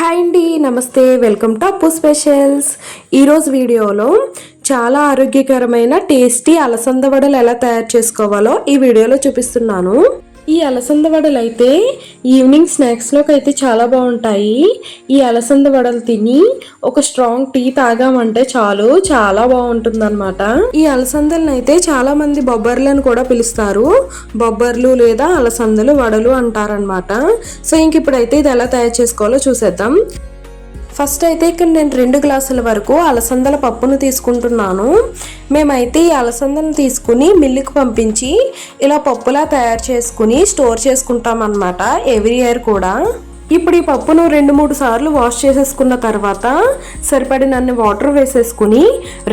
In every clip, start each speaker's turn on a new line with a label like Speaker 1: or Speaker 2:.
Speaker 1: Hi అండి నమస్తే welcome to అప్పు స్పెషల్స్. ఈరోజు వీడియోలో చాలా ఆరోగ్యకరమైన టేస్టీ అలసంద వడలు ఎలా తయారు చేసుకోవాలో ఈ వీడియోలో చూపిస్తున్నాను. ఈ అలసంద వడలు అయితే ఈవినింగ్ స్నాక్స్లోకి అయితే చాలా బాగుంటాయి. ఈ అలసంద వడలు తిని ఒక స్ట్రాంగ్ టీ తాగామంటే చాలు చాలా బాగుంటుంది ఈ అలసందలను అయితే చాలా మంది బొబ్బర్లను కూడా పిలుస్తారు. బొబ్బర్లు లేదా అలసందలు వడలు అంటారనమాట సో ఇంక ఇప్పుడైతే ఇది ఎలా తయారు చేసుకోవాలో చూసేద్దాం. ఫస్ట్ అయితే ఇక్కడ నేను రెండు గ్లాసుల వరకు అలసందల పప్పును తీసుకుంటున్నాను. మేమైతే ఈ అలసందలను తీసుకుని మిల్లుకు పంపించి ఇలా పప్పులా తయారు చేసుకుని స్టోర్ చేసుకుంటాం అన్నమాట ఎవ్రీ ఇయర్ కూడా. ఇప్పుడు ఈ పప్పును రెండు మూడు సార్లు వాష్ చేసేసుకున్న తర్వాత సరిపడినన్ని వాటర్ వేసేసుకుని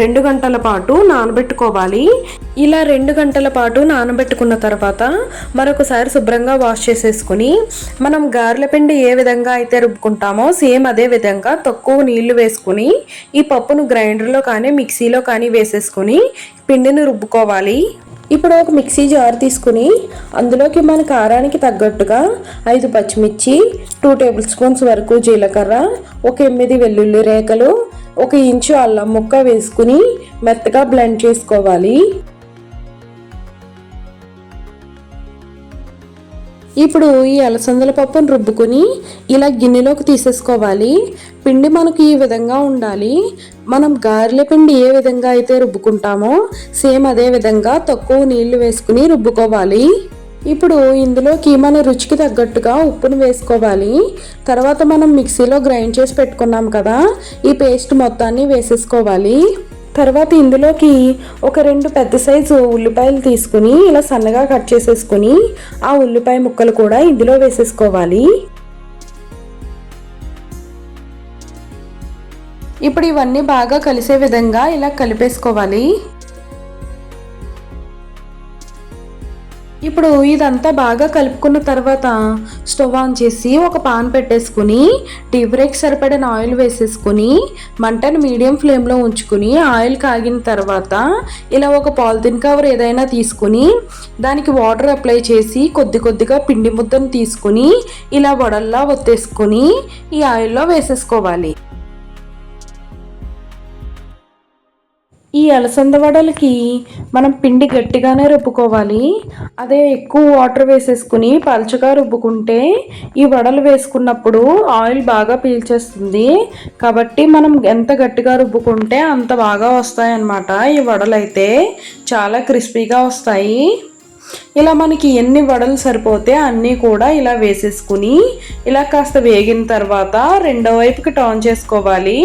Speaker 1: రెండు గంటల పాటు నానబెట్టుకోవాలి. ఇలా రెండు గంటల పాటు నానబెట్టుకున్న తర్వాత మరొకసారి శుభ్రంగా వాష్ చేసేసుకుని మనం గారెల పిండి ఏ విధంగా అయితే రుబ్బుకుంటామో సేమ్ అదే విధంగా తక్కువ నీళ్ళు వేసుకుని ఈ పప్పును గ్రైండర్లో కానీ మిక్సీలో కానీ వేసేసుకుని పిండిని రుబ్బుకోవాలి. ఇప్పుడు ఒక మిక్సీ జార్ తీసుకుని అందులోకి మన కారానికి తగ్గట్టుగా ఐదు పచ్చిమిర్చి టూ టేబుల్ స్పూన్స్ వరకు జీలకర్ర ఒక ఎనిమిది వెల్లుల్లి రేకలు ఒక ఇంచు అల్లం ముక్క వేసుకుని మెత్తగా బ్లెండ్ చేసుకోవాలి. ఇప్పుడు ఈ అలసందల పప్పును రుబ్బుకొని ఇలా గిన్నెలోకి తీసేసుకోవాలి. పిండి మనకి ఈ విధంగా ఉండాలి. మనం గారెల పిండి ఏ విధంగా అయితే రుబ్బుకుంటామో సేమ్ అదే విధంగా తక్కువ నీళ్ళు వేసుకుని రుబ్బుకోవాలి. ఇప్పుడు ఇందులోకి మన రుచికి తగ్గట్టుగా ఉప్పును వేసుకోవాలి. తర్వాత మనం మిక్సీలో గ్రైండ్ చేసి పెట్టుకున్నాం కదా ఈ పేస్ట్ మొత్తాన్ని వేసేసుకోవాలి. తర్వాత ఇందులోకి ఒక రెండు పెద్ద సైజు ఉల్లిపాయలు తీసుకుని ఇలా సన్నగా కట్ చేసేసుకుని ఆ ఉల్లిపాయ ముక్కలు కూడా ఇందులో వేసేసుకోవాలి. ఇప్పుడు ఇవన్నీ బాగా కలిసే విధంగా ఇలా కలిపేసుకోవాలి. ఇప్పుడు ఇదంతా బాగా కలుపుకున్న తర్వాత స్టవ్ ఆన్ చేసి ఒక పాన్ పెట్టేసుకుని టీ బ్రేక్ సరిపడిన ఆయిల్ వేసేసుకుని మంటను మీడియం ఫ్లేమ్లో ఉంచుకుని ఆయిల్ కాగిన తర్వాత ఇలా ఒక పాలిథిన్ కవర్ ఏదైనా తీసుకుని దానికి వాటర్ అప్లై చేసి కొద్ది కొద్దిగా పిండి ముద్దను తీసుకుని ఇలా వడల్లా ఒత్తేసుకుని ఈ ఆయిల్లో వేసేసుకోవాలి. ఈ అలసంద వడలకి మనం పిండి గట్టిగానే రుబ్బుకోవాలి. అదే ఎక్కువ వాటర్ వేసేసుకుని పలచగా రుబ్బుకుంటే ఈ వడలు వేసుకున్నప్పుడు ఆయిల్ బాగా పీల్చేస్తుంది. కాబట్టి మనం ఎంత గట్టిగా రుబ్బుకుంటే అంత బాగా వస్తాయన్నమాట ఈ వడలు అయితే చాలా క్రిస్పీగా వస్తాయి. ఇలా మనకి ఎన్ని వడలు సరిపోతే అన్నీ కూడా ఇలా వేసేసుకుని ఇలా కాస్త వేగిన తర్వాత రెండో వైపుకి టర్న్ చేసుకోవాలి.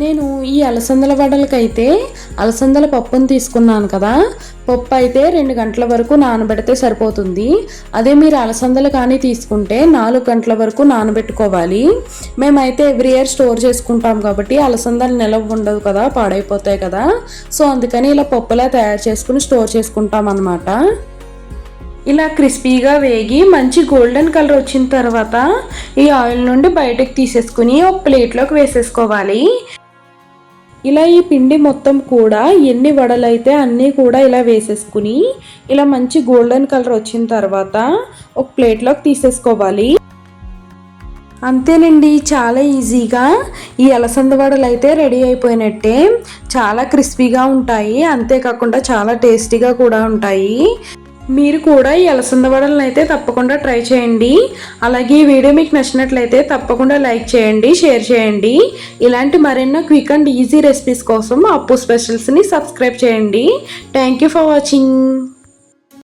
Speaker 1: నేను ఈ అలసందల వడలకైతే అలసందల పప్పును తీసుకున్నాను కదా. పప్పు అయితే రెండు గంటల వరకు నానబెడితే సరిపోతుంది. అదే మీరు అలసందలు కానీ తీసుకుంటే నాలుగు గంటల వరకు నానబెట్టుకోవాలి. మేమైతే ఎవ్రీ ఇయర్ స్టోర్ చేసుకుంటాం కాబట్టి అలసందలు నిలవ ఉండదు కదా పాడైపోతాయి కదా. సో అందుకని ఇలా పప్పులా తయారు చేసుకుని స్టోర్ చేసుకుంటాం అనమాట ఇలా క్రిస్పీగా వేగి మంచి గోల్డెన్ కలర్ వచ్చిన తర్వాత ఈ ఆయిల్ నుండి బయటకు తీసేసుకుని ఒక ప్లేట్లోకి వేసేసుకోవాలి. ఇలా ఈ పిండి మొత్తం కూడా ఎన్ని వడలైతే అన్నీ కూడా ఇలా వేసేసుకుని ఇలా మంచి గోల్డెన్ కలర్ వచ్చిన తర్వాత ఒక ప్లేట్లోకి తీసేసుకోవాలి. అంతేనండి చాలా ఈజీగా ఈ అలసంద వడలు అయితే రెడీ అయిపోయినట్టే. చాలా క్రిస్పీగా ఉంటాయి అంతేకాకుండా చాలా టేస్టీగా కూడా ఉంటాయి. మీరు కూడా ఈ అలసంద వడలను అయితే తప్పకుండా ట్రై చేయండి. అలాగే ఈ వీడియో మీకు నచ్చినట్లయితే తప్పకుండా లైక్ చేయండి షేర్ చేయండి. ఇలాంటి మరెన్నో క్విక్ అండ్ ఈజీ రెసిపీస్ కోసం అప్పు స్పెషల్స్ని సబ్స్క్రైబ్ చేయండి. Thank you for watching.